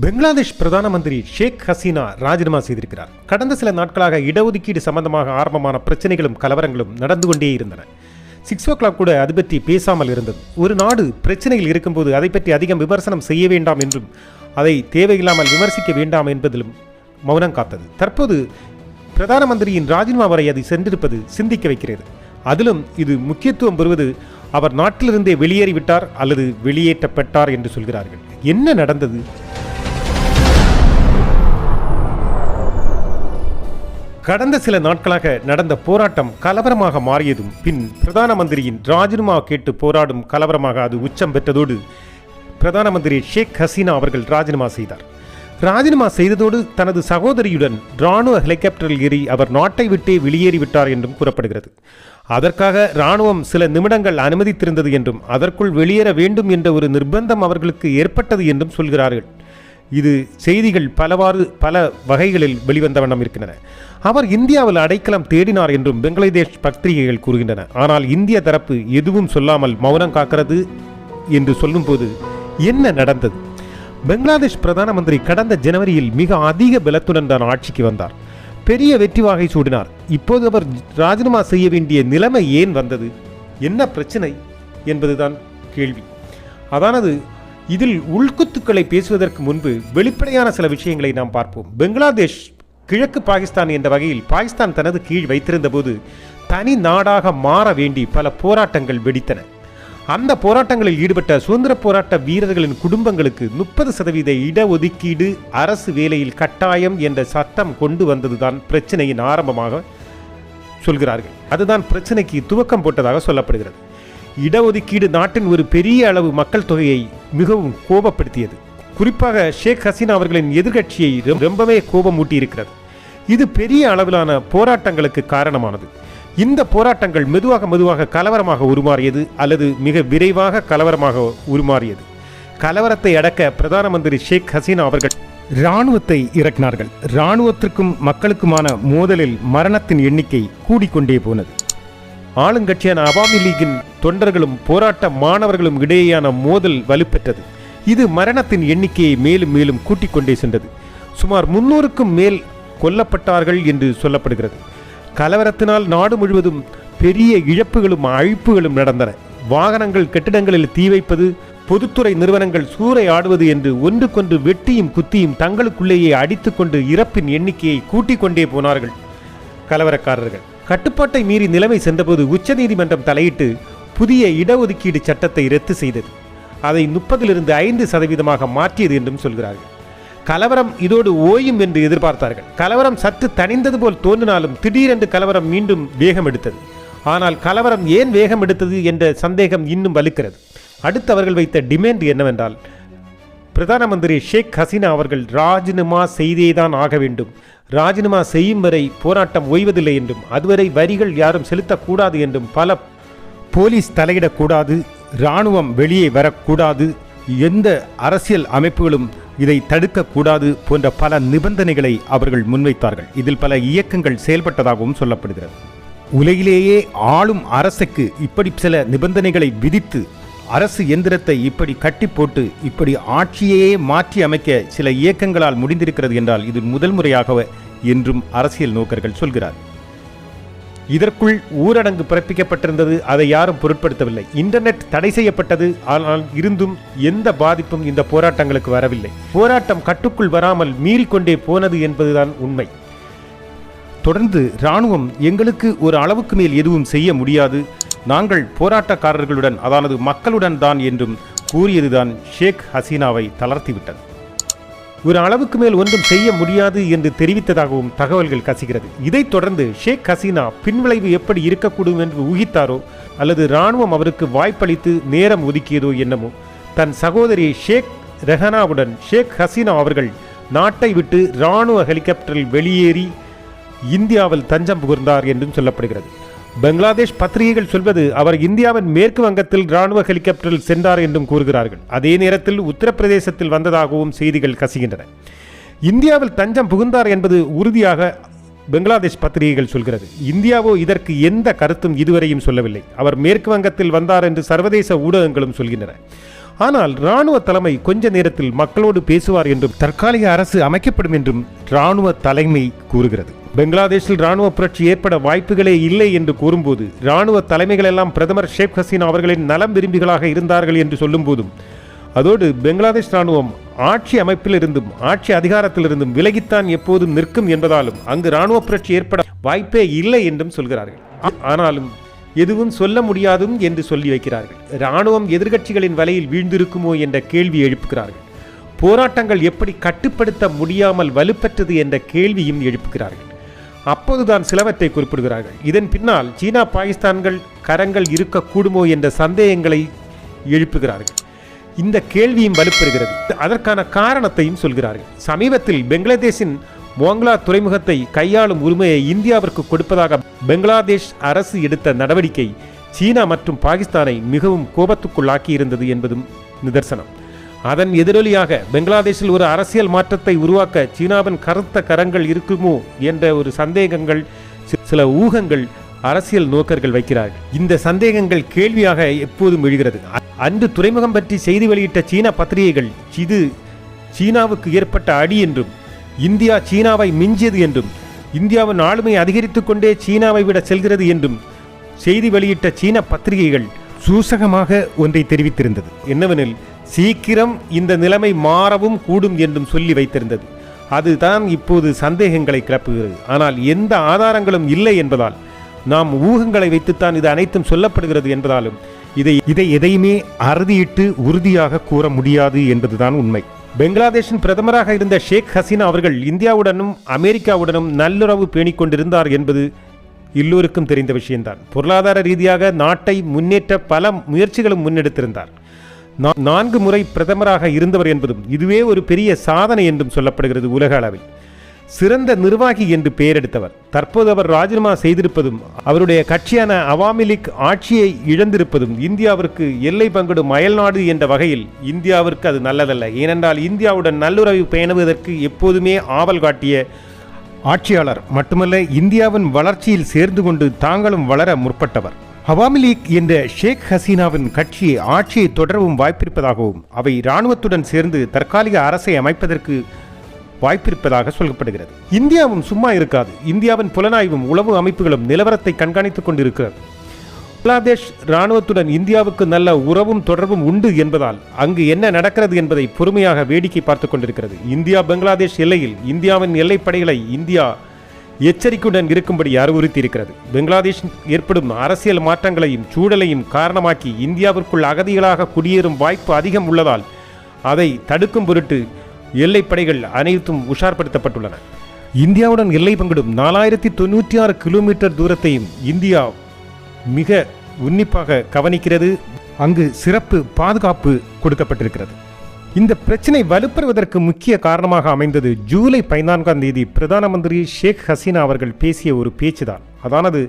பெங்களாதேஷ் பிரதான மந்திரி ஷேக் ஹசீனா ராஜினாமா செய்திருக்கிறார். கடந்த சில நாட்களாக இடஒதுக்கீடு சம்பந்தமாக ஆரம்பமான பிரச்சனைகளும் கலவரங்களும் நடந்து கொண்டே இருந்தன. சிக்ஸ் ஓ கிளாக் கூட அது பற்றி பேசாமல் இருந்தது. ஒரு நாடு பிரச்சனையில் இருக்கும்போது அதை பற்றி அதிகம் விமர்சனம் செய்ய வேண்டாம் என்றும் அதை தேவையில்லாமல் விமர்சிக்க வேண்டாம் என்பதிலும் மௌனம் காத்தது. தற்போது பிரதான மந்திரியின் ராஜினாமா வரை அது சென்றிருப்பது சிந்திக்க வைக்கிறது. அதிலும் இது முக்கியத்துவம் பெறுவது அவர் நாட்டிலிருந்தே வெளியேறிவிட்டார் அல்லது வெளியேற்றப்பட்டார் என்று சொல்கிறார்கள். என்ன நடந்தது? கடந்த சில நாட்களாக நடந்த போராட்டம் கலவரமாக மாறியதும் பின் பிரதான மந்திரியின் ராஜினாமா கேட்டு போராடும் கலவரமாக அது உச்சம் பெற்றதோடு பிரதான மந்திரி ஷேக் ஹசீனா அவர்கள் ராஜினாமா செய்தார். ராஜினாமா செய்ததோடு தனது சகோதரியுடன் இராணுவ ஹெலிகாப்டரில் ஏறி அவர் நாட்டை விட்டே வெளியேறிவிட்டார் என்றும் கூறப்படுகிறது. அதற்காக இராணுவம் சில நிமிடங்கள் அனுமதித்திருந்தது என்றும் அதற்குள் வெளியேற வேண்டும் என்ற ஒரு நிர்பந்தம் அவர்களுக்கு ஏற்பட்டது என்றும் சொல்கிறார்கள். இது செய்திகள் பலவாறு பல வகைகளில் வெளிவந்த வண்ணம் இருக்கின்றன. அவர் இந்தியாவில் அடைக்கலம் தேடினார் என்றும் பங்களாதேஷ் பத்திரிகைகள் கூறுகின்றன. ஆனால் இந்திய தரப்பு எதுவும் சொல்லாமல் மௌனம் காக்கிறது என்று சொல்லும்போது என்ன நடந்தது? பெங்களாதேஷ் பிரதான மந்திரி கடந்த ஜனவரியில் மிக அதிக பலத்துடன் தான் ஆட்சிக்கு வந்தார். பெரிய வெற்றி வாகை சூடினார். இப்போது அவர் ராஜினாமா செய்ய வேண்டிய நிலைமை ஏன் வந்தது? என்ன பிரச்சனை? என்பதுதான் கேள்வி. அதானது இதில் உள்குத்துக்களை பேசுவதற்கு முன்பு வெளிப்படையான சில விஷயங்களை நாம் பார்ப்போம். பங்களாதேஷ் கிழக்கு பாகிஸ்தான் என்ற வகையில் பாகிஸ்தான் தனது கீழ் வைத்திருந்த போது தனி நாடாக மாற வேண்டி பல போராட்டங்கள் வெடித்தன. அந்த போராட்டங்களில் ஈடுபட்ட சுதந்திர போராட்ட வீரர்களின் குடும்பங்களுக்கு முப்பது சதவீத இடஒதுக்கீடு அரசு வேலையில் கட்டாயம் என்ற சட்டம் கொண்டு வந்ததுதான் பிரச்சனையின் ஆரம்பமாக சொல்கிறார்கள். அதுதான் பிரச்சனைக்கு துவக்கம் போட்டதாக சொல்லப்படுகிறது. இடஒதுக்கீடு நாட்டின் ஒரு பெரிய அளவு மக்கள் தொகையை மிகவும் கோபப்படுத்தியது. குறிப்பாக ஷேக் ஹசீனா அவர்களின் எதிர்க்கட்சியை ரொம்பவே கோபமூட்டி இருக்கிறது இது பெரிய அளவிலான போராட்டங்களுக்கு காரணமானது. இந்த போராட்டங்கள் மெதுவாக மெதுவாக கலவரமாக உருமாறியது அல்லது மிக விரைவாக கலவரமாக உருமாறியது. கலவரத்தை அடக்க பிரதான மந்திரி ஷேக் ஹசீனா அவர்கள் இராணுவத்தை இறக்கினார்கள். இராணுவத்திற்கும் மக்களுக்குமான மோதலில் மரணத்தின் எண்ணிக்கை கூடிக்கொண்டே போனது. ஆளுங்கட்சியான அவாமி லீகின் தொண்டர்களும் போராட்ட மாணவர்களும் இடையேயான மோதல் வலுப்பெற்றது. இது மரணத்தின் எண்ணிக்கையை மேலும் மேலும் கூட்டிக் கொண்டே சென்றது. சுமார் முன்னூறுக்கும் மேல் கொல்லப்பட்டார்கள் என்று சொல்லப்படுகிறது. கலவரத்தினால் நாடு முழுவதும் பெரிய இழப்புகளும் அழிப்புகளும் நடந்தன. வாகனங்கள் கட்டிடங்களில் தீ வைப்பது பொதுத்துறை நிறுவனங்கள் சூறை ஆடுவது என்று ஒன்றுக்கொன்று வெட்டியும் குத்தியும் தங்களுக்குள்ளேயே அடித்துக்கொண்டு இறப்பின் எண்ணிக்கையை கூட்டிக் கொண்டே போனார்கள் கலவரக்காரர்கள். கட்டுப்பாட்டை மீறி நிலைமை சென்றபோது உச்சநீதிமன்றம் தலையிட்டு புதிய இடஒதுக்கீடு சட்டத்தை ரத்து செய்தது. அதை முப்பதிலிருந்து ஐந்து சதவீதமாக மாற்றியது என்றும் சொல்கிறார்கள். கலவரம் இதோடு ஓயும் என்று எதிர்பார்த்தார்கள். கலவரம் சற்று தணிந்தது போல் தோன்றினாலும் திடீரென்று கலவரம் மீண்டும் வேகம் எடுத்தது. ஆனால் கலவரம் ஏன் வேகம் எடுத்தது என்ற சந்தேகம் இன்னும் வலுக்கிறது. அடுத்து அவர்கள் வைத்த டிமாண்ட் என்னவென்றால் பிரதான மந்திரி ஷேக் ஹசீனா அவர்கள் ராஜினாமா செய்தேதான் ஆக வேண்டும். ராஜினாமா செய்யும் வரை போராட்டம் ஓய்வதில்லை என்றும் அதுவரை வரிகள் யாரும் செலுத்தக்கூடாது என்றும் பல போலீஸ் தலையிடக்கூடாது இராணுவம் வெளியே வரக்கூடாது எந்த அரசியல் அமைப்புகளும் இதை தடுக்கக்கூடாது போன்ற பல நிபந்தனைகளை அவர்கள் முன்வைத்தார்கள். இதில் பல இயக்கங்கள் செயல்பட்டதாகவும் சொல்லப்படுகிறது. உலகிலேயே ஆளும் அரசுக்கு இப்படி சில நிபந்தனைகளை விதித்து அரசு எந்திரத்தை இப்படி கட்டி போட்டு இப்படி ஆட்சியையே மாற்றி அமைக்க சில இயக்கங்களால் முடிந்திருக்கிறது என்றால் இது முதல் முறையாக என்றும் அரசியல் நோக்கர்கள் சொல்கிறார். இதற்குள் ஊரடங்கு பிறப்பிக்கப்பட்டிருந்தது அதை யாரும் பொருட்படுத்தவில்லை. இன்டர்நெட் தடை செய்யப்பட்டது ஆனால் இருந்தும் எந்த பாதிப்பும் இந்த போராட்டங்களுக்கு வரவில்லை. போராட்டம் கட்டுக்குள் வராமல் மீறிக்கொண்டே போனது என்பதுதான் உண்மை. தொடர்ந்து இராணுவம் எங்களுக்கு ஒரு அளவுக்கு மேல் எதுவும் செய்ய முடியாது. நாங்கள் போராட்டக்காரர்களுடன் அதாவது மக்களுடன் தான் என்றும் கூறியதுதான் ஷேக் ஹசீனாவை தளர்த்திவிட்டது. ஒரு அளவுக்கு மேல் ஒன்றும் செய்ய முடியாது என்று தெரிவித்ததாகவும் தகவல்கள் கசிகிறது. இதைத் தொடர்ந்து ஷேக் ஹசீனா பின்விளைவு எப்படி இருக்கக்கூடும் என்று ஊகித்தாரோ அல்லது இராணுவம் அவருக்கு வாய்ப்பளித்து நேரம் ஒதுக்கியதோ என்னமோ தன் சகோதரி ஷேக் ரெஹனாவுடன் ஷேக் ஹசீனா அவர்கள் நாட்டை விட்டு இராணுவ ஹெலிகாப்டரில் வெளியேறி இந்தியாவில் தஞ்சம் புகுந்தார் என்றும் சொல்லப்படுகிறது. பங்களாதேஷ் பத்திரிகைகள் சொல்வது அவர் இந்தியாவின் மேற்கு வங்கத்தில் ராணுவ ஹெலிகாப்டரில் சென்றார் என்றும் கூறுகிறார்கள். அதே நேரத்தில் உத்தரப்பிரதேசத்தில் வந்ததாகவும் செய்திகள் கசிகின்றன. இந்தியாவில் தஞ்சம் புகுந்தார் என்பது உறுதியாக பங்களாதேஷ் பத்திரிகைகள் சொல்கிறது. இந்தியாவோ இதற்கு எந்த கருத்தும் இதுவரையும் சொல்லவில்லை. அவர் மேற்கு வங்கத்தில் வந்தார் என்று சர்வதேச ஊடகங்களும் சொல்கின்றன. ஆனால் ராணுவ தலைமை கொஞ்ச நேரத்தில் மக்களோடு பேசுவார் என்றும் தற்காலிக அரசு அமைக்கப்படும் என்றும் ராணுவ தலைமை கூறுகிறது. பெங்களாதேஷில் ராணுவ புரட்சி ஏற்பட வாய்ப்புகளே இல்லை என்று கூறும்போது ராணுவ தலைமைகள் எல்லாம் பிரதமர் ஷேக் ஹசீனா அவர்களின் நலம் விரும்பிகளாக இருந்தார்கள் என்று சொல்லும்போதும் அதோடு பெங்களாதேஷ் ராணுவம் ஆட்சி அமைப்பிலிருந்தும் ஆட்சி அதிகாரத்திலிருந்தும் விலகித்தான் எப்போதும் நிற்கும் என்பதாலும் அங்கு ராணுவ புரட்சி ஏற்பட வாய்ப்பே இல்லை என்றும் சொல்கிறார்கள். ஆனாலும் எதுவும் சொல்ல முடியாதும் என்று சொல்லி வைக்கிறார்கள். இராணுவம் எதிர்க்கட்சிகளின் வலையில் வீழ்ந்திருக்குமோ என்ற கேள்வி எழுப்புகிறார்கள். போராட்டங்கள் எப்படி கட்டுப்படுத்த முடியாமல் வலுப்பெற்றது என்ற கேள்வியும் எழுப்புகிறார்கள். அப்போதுதான் சிலவற்றை குறிப்பிடுகிறார்கள். இதன் பின்னால் சீனா பாகிஸ்தான்கள் கரங்கள் இருக்கக்கூடுமோ என்ற சந்தேகங்களை எழுப்புகிறார்கள். இந்த கேள்வியும் வலுப்பெறுகிறது. அதற்கான காரணத்தையும் சொல்கிறார்கள். சமீபத்தில் பங்களாதேஷின் மோங்லா துறைமுகத்தை கையாளும் உரிமையை இந்தியாவிற்கு கொடுப்பதாக பெங்களாதேஷ் அரசு எடுத்த நடவடிக்கை சீனா மற்றும் பாகிஸ்தானை மிகவும் கோபத்துக்குள்ளாக்கி இருந்தது என்பதும் நிதர்சனம். அதன் எதிரொலியாக பெங்களாதேஷில் ஒரு அரசியல் மாற்றத்தை உருவாக்க சீனாவின் கருத்த கரங்கள் இருக்குமோ என்ற ஒரு சந்தேகங்கள் சில ஊகங்கள் அரசியல் நோக்கர்கள் வைக்கிறார்கள். இந்த சந்தேகங்கள் கேள்வியாக எப்போதும் எழுகிறது. அன்று துறைமுகம் பற்றி செய்தி வெளியிட்ட சீன பத்திரிகைகள் இது சீனாவுக்கு ஏற்பட்ட அடி என்றும் இந்தியா சீனாவை மிஞ்சியது என்றும் இந்தியாவின் ஆளுமை அதிகரித்துக் கொண்டே சீனாவை விட செல்கிறது என்றும் செய்தி வெளியிட்ட சீன பத்திரிகைகள் சூசகமாக ஒன்றை தெரிவித்திருந்தது. என்னவெனில் சீக்கிரம் இந்த நிலைமை மாறவும் கூடும் என்றும் சொல்லி வைத்திருந்தது. அதுதான் இப்போது சந்தேகங்களை கிளப்புகிறது. ஆனால் எந்த ஆதாரங்களும் இல்லை என்பதால் நாம் ஊகங்களை வைத்துத்தான் இது அனைத்தும் சொல்லப்படுகிறது என்பதாலும் இதை இதை எதையுமே அறுதியிட்டு உறுதியாக கூற முடியாது என்பதுதான் உண்மை. பெங்களாதேஷின் பிரதமராக இருந்த ஷேக் ஹசீனா அவர்கள் இந்தியாவுடனும் அமெரிக்காவுடனும் நல்லுறவு பேணிக் கொண்டிருந்தார் என்பது எல்லோருக்கும் தெரிந்த விஷயம்தான். பொருளாதார ரீதியாக நாட்டை முன்னேற்ற பல முயற்சிகளும் முன்னெடுத்திருந்தார். நான்கு முறை பிரதமராக இருந்தவர் என்பதும் இதுவே ஒரு பெரிய சாதனை என்றும் சொல்லப்படுகிறது உலக அளவில். சிறந்த நிர்வாகி என்று பெயரெடுத்தவர். தற்போது அவர் ராஜினாமா செய்திருப்பதும் அவருடைய கட்சியான அவாமி லீக் ஆட்சியை இழந்திருப்பதும் இந்தியாவிற்கு எல்லை பங்கிடும் அயல்நாடு என்ற வகையில் இந்தியாவிற்கு அது நல்லதல்ல. ஏனென்றால் இந்தியாவுடன் நல்லுறவு பேணுவதற்கு எப்போதுமே ஆவல் காட்டிய ஆட்சியாளர். மட்டுமல்ல இந்தியாவின் வளர்ச்சியில் சேர்ந்து கொண்டு தாங்களும் வளர முற்பட்டவர். ஹவாமி லீக் என்ற ஷேக் ஹசீனாவின் கட்சியை ஆட்சியை தொடரவும் வாய்ப்பிருப்பதாகவும் அவை இராணுவத்துடன் சேர்ந்து தற்காலிக அரசை அமைப்பதற்கு வாய்ப்பிருப்பதாக சொல்லப்படுகிறது. இந்தியாவும் சும்மா இருக்காது. இந்தியாவின் புலனாய்வும் உளவு அமைப்புகளும் நிலவரத்தை கண்காணித்துக் கொண்டிருக்கிறது. பங்களாதேஷ் இராணுவத்துடன் இந்தியாவுக்கு நல்ல உறவும் தொடர்பும் உண்டு என்பதால் அங்கு என்ன நடக்கிறது என்பதை பொறுமையாக வேடிக்கை பார்த்துக் கொண்டிருக்கிறது. இந்தியா பங்களாதேஷ் எல்லையில் இந்தியாவின் எல்லைப்படைகளை இந்தியா எச்சரிக்கையுடன் இருக்கும்படி அறிவுறுத்தியிருக்கிறது. பங்களாதேஷ் ஏற்படும் அரசியல் மாற்றங்களையும் சூழலையும் காரணமாக்கி இந்தியாவிற்குள் அகதிகளாக குடியேறும் வாய்ப்பு அதிகம் உள்ளதால் அதை தடுக்கும் பொருட்டு எல்லைப்படைகள் அனைத்தும் உஷார்படுத்தப்பட்டுள்ளன. இந்தியாவுடன் எல்லை பங்கிடும் நாலாயிரத்தி தொண்ணூற்றி ஆறு கிலோமீட்டர் தூரத்தையும் இந்தியா மிக உன்னிப்பாக கவனிக்கிறது. அங்கு சிறப்பு பாதுகாப்பு கொடுக்கப்பட்டிருக்கிறது. இந்த பிரச்சனை வலுப்பெறுவதற்கு முக்கிய காரணமாக அமைந்தது ஜூலை பதினான்காம் தேதி பிரதான மந்திரி ஷேக் ஹசீனா அவர்கள் பேசிய ஒரு பேச்சுதான். அதானது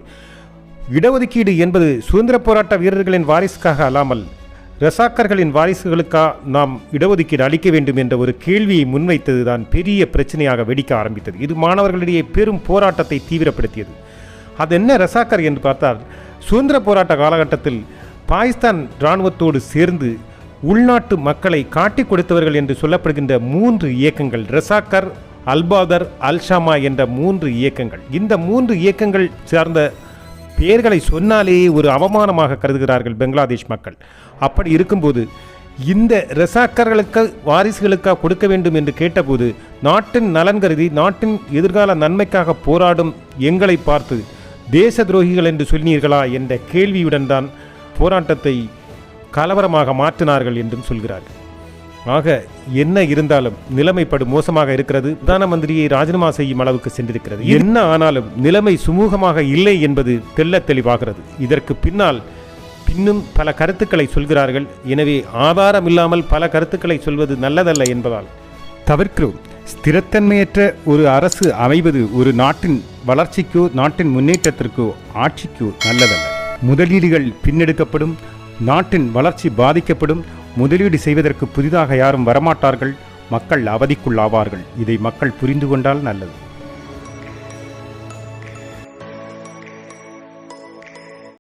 இடஒதுக்கீடு என்பது சுதந்திர போராட்ட வீரர்களின் வாரிசுக்காக அல்லாமல் ரசாக்கர்களின் வாரிசுகளுக்கா நாம் இடஒதுக்கீடு அளிக்க வேண்டும் என்ற ஒரு கேள்வியை முன்வைத்ததுதான் பெரிய பிரச்சனையாக வெடிக்க ஆரம்பித்தது. இது மாணவர்களிடையே பெரும் போராட்டத்தை தீவிரப்படுத்தியது. அது என்ன ரசாக்கர் என்று பார்த்தால் சுதந்திர போராட்ட காலகட்டத்தில் பாகிஸ்தான் இராணுவத்தோடு சேர்ந்து உள்நாட்டு மக்களை காட்டிக் கொடுத்தவர்கள் என்று சொல்லப்படுகின்ற மூன்று இயக்கங்கள் ரசாக்கர் அல்பாதர் அல்ஷாமா என்ற மூன்று இயக்கங்கள். இந்த மூன்று இயக்கங்கள் சார்ந்த பெயர்களை சொன்னாலேயே ஒரு அவமானமாக கருதுகிறார்கள் பங்களாதேஷ் மக்கள். அப்படி இருக்கும்போது இந்த ரெசாக்கர்களுக்கு வாரிசுகளுக்காக கொடுக்க வேண்டும் என்று கேட்டபோது நாட்டின் நலன் கருதி நாட்டின் எதிர்கால நன்மைக்காக போராடும் எங்களை பார்த்து தேச துரோகிகள் என்று சொன்னீர்களா என்ற கேள்வியுடன் தான் போராட்டத்தை கலவரமாக மாற்றினார்கள் என்றும் சொல்கிறார்கள். ஆக என்ன இருந்தாலும் நிலைமை படு மோசமாக இருக்கிறது. பிரதான மந்திரியை ராஜினாமா செய்யும் அளவுக்கு சென்றிருக்கிறது. என்ன ஆனாலும் நிலைமை சுமூகமாக இல்லை என்பது தெள்ளத் தெளிவாகிறது. இதற்கு பின்னால் பின்னும் பல கருத்துக்களை சொல்கிறார்கள். எனவே ஆதாரம் இல்லாமல் பல கருத்துக்களை சொல்வது நல்லதல்ல என்பதால். தவிர்க்கிறோம். ஸ்திரத்தன்மையற்ற ஒரு அரசு அமைவது ஒரு நாட்டின் வளர்ச்சிக்கோ நாட்டின் முன்னேற்றத்திற்கோ ஆட்சிக்கோ நல்லதல்ல. முதலீடுகள் பின்னெடுக்கப்படும். நாட்டின் வளர்ச்சி பாதிக்கப்படும் முதலீடு செய்வதற்கு புதிதாக யாரும் வரமாட்டார்கள் மக்கள் அவதிக்குள்ளாவார்கள். இதை மக்கள் புரிந்து கொண்டால் நல்லது.